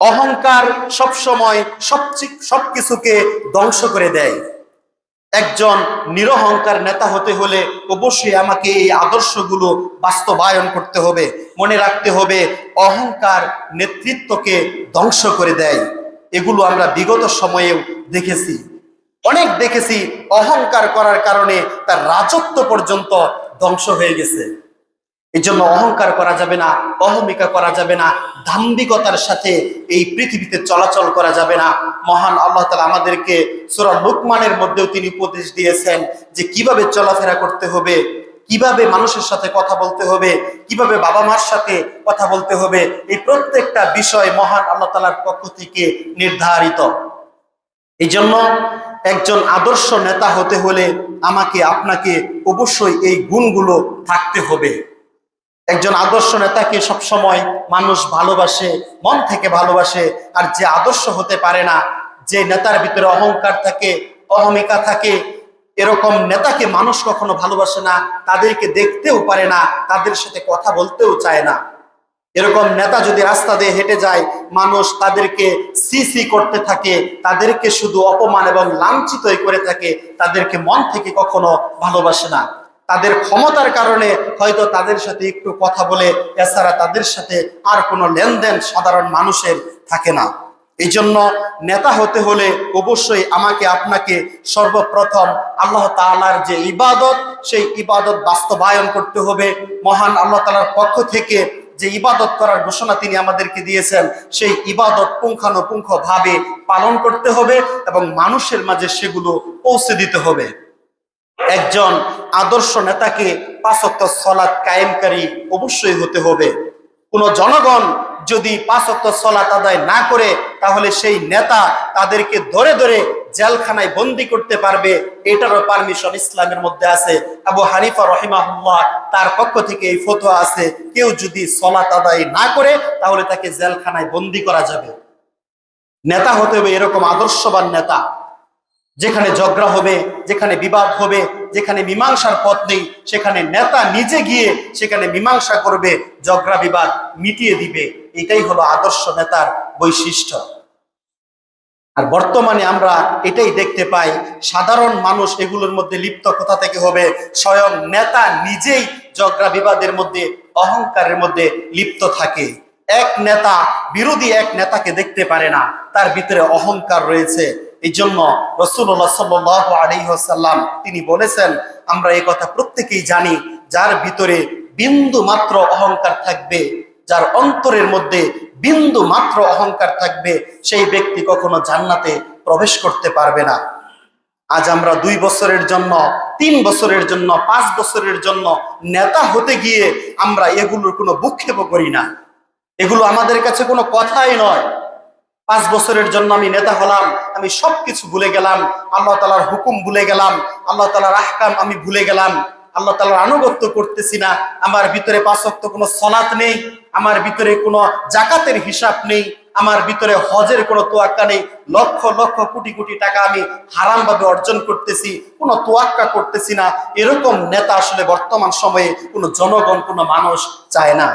অহংকার সবসময় সব সবকিছুকে ধ্বংস করে দেয়। একজন নিরহংকার নেতা হতে হলে অবশ্যই আমাকে এই আদর্শগুলো বাস্তবায়ন করতে হবে। মনে রাখতে হবে, অহংকার নেতৃত্বকে ধ্বংস করে দেয়। এগুলো আমরা বিগত সময়েও দেখেছি। অনেক দেখেছি, অহংকার করার কারণে তার রাজত্ব পর্যন্ত ধ্বংস হয়ে গেছে। এই জন্য অহংকার করা যাবে না, অহমিকা করা যাবে না, দাম্ভিকতার সাথে এই পৃথিবীতে চলাচল করা যাবে না। মহান আল্লাহ তালা আমাদেরকে সুরা লুকমানের মধ্যেও তিনি উপদেশ দিয়েছেন যে কীভাবে চলাফেরা করতে হবে, কীভাবে মানুষের সাথে কথা বলতে হবে, কীভাবে বাবা মার সাথে কথা বলতে হবে, এই প্রত্যেকটা বিষয় মহান আল্লাহ তালার পক্ষ থেকে নির্ধারিত। এই জন্য একজন আদর্শ নেতা হতে হলে আমাকে, আপনাকে অবশ্যই এই গুণগুলো থাকতে হবে। একজন আদর্শ নেতাকে সবসময় মানুষ ভালোবাসে, মন থেকে ভালোবাসে, আর যে আদর্শ হতে পারে না, যে নেতার ভিতরে অহংকার থাকে অহমিকা থাকে, এরকম নেতাকে মানুষ কখনো ভালোবাসে না, তাদেরকে দেখতেও পারে না, তাদের সাথে কথা বলতেও চায় না। এরকম নেতা যদি রাস্তা দিয়ে হেঁটে যায়, মানুষ তাদেরকে সিসি করতে থাকে, তাদেরকে শুধু অপমান এবং লাঞ্ছিতই করে থাকে, তাদেরকে মন থেকে কখনো ভালোবাসে না। তাদের ক্ষমতার কারণে হয়তো তাদের সাথে একটু কথা বলে, এছাড়া তাদের সাথে আর কোনো লেনদেন সাধারণ মানুষের থাকে না। এই জন্য নেতা হতে হলে অবশ্যই আমাকে, আপনাকে সর্বপ্রথম আল্লাহ তাআলার যে ইবাদত, সেই ইবাদত বাস্তবায়ন করতে হবে। মহান আল্লাহ তাআলার পক্ষ থেকে যে ইবাদত করার ঘোষণা তিনি আমাদেরকে দিয়েছেন, সেই ইবাদত পুঙ্খানুপুঙ্খ ভাবে পালন করতে হবে এবং মানুষের মাঝে সেগুলো পৌঁছে দিতে হবে। একজন আদর্শ নেতাকে পাঁচক্ত সলাৎ কায়েমকারী অবশ্যই হতে হবে। কোন জনগণ যদি পাঁচক্ত সলাৎ আদায় না করে, তাহলে সেই নেতা তাদেরকে ধরে ধরে জেলখানায় বন্দি করতে পারবে। এটারও পারমিশন ইসলামের মধ্যে আছে। আবু হানিফা রহিমাহুল্লাহ তার পক্ষ থেকে এই ফতোয়া আছে। কেউ যদি সলাৎ আদায় না করে, তাহলে তাকে জেলখানায় বন্দি করা যাবে। নেতা হতে হবে এরকম আদর্শবান নেতা। যেখানে ঝগড়া হবে, যেখানে বিবাদ হবে, যেখানে মীমাংসার পথ নেই, সেখানে নেতা নিজে গিয়ে সেখানে মীমাংসা করবে, ঝগড়া বিবাদ মিটিয়ে দিবে। এটাই হলো আদর্শ নেতার বৈশিষ্ট্য। আর বর্তমানে আমরা এটাই দেখতে পাই, সাধারণ মানুষ এগুলোর মধ্যে লিপ্ত কোথা থেকে হবে? স্বয়ং নেতা নিজেই ঝগড়া বিবাদের মধ্যে, অহংকারের মধ্যে লিপ্ত থাকে। এক নেতা, বিরোধী এক নেতাকে দেখতে পারে না, তার ভিতরে অহংকার রয়েছে। এই জন্য রসুল্লাহ সাল্লাহ আলিহাসাল্লাম তিনি বলেছেন, আমরা এই কথা প্রত্যেকেই জানি, যার ভিতরে বিন্দু মাত্র অহংকার থাকবে, যার অন্তরের মধ্যে বিন্দু মাত্র অহংকার থাকবে, সেই ব্যক্তি কখনো জান্নাতে প্রবেশ করতে পারবে না। আজ আমরা দুই বছরের জন্য, তিন বছরের জন্য, পাঁচ বছরের জন্য নেতা হতে গিয়ে আমরা এগুলোর কোনো বুক্ষেপ করি না। এগুলো আমাদের কাছে কোনো কথাই নয়। পাঁচ বছরের জন্য আমি নেতা হলাম, আমি সবকিছু ভুলে গেলাম, আল্লাহ তালার হুকুম ভুলে গেলাম, আল্লাহ তালার আহকাম আমি ভুলে গেলাম, আল্লাহ তালার আনুগত্য করতেছি না, আমার ভিতরে পাঁচক্ত কোনো সলাৎ নেই, আমার ভিতরে কোনো জাকাতের হিসাব নেই, আমার ভিতরে হজের কোনো তোয়াক্কা নেই, লক্ষ লক্ষ কোটি কোটি টাকা আমি হারাম ভাবে অর্জন করতেছি, কোনো তোয়াক্কা করতেছি না, এরকম নেতা আসলে বর্তমান সময়ে কোনো জনগণ, কোনো মানুষ চায় না।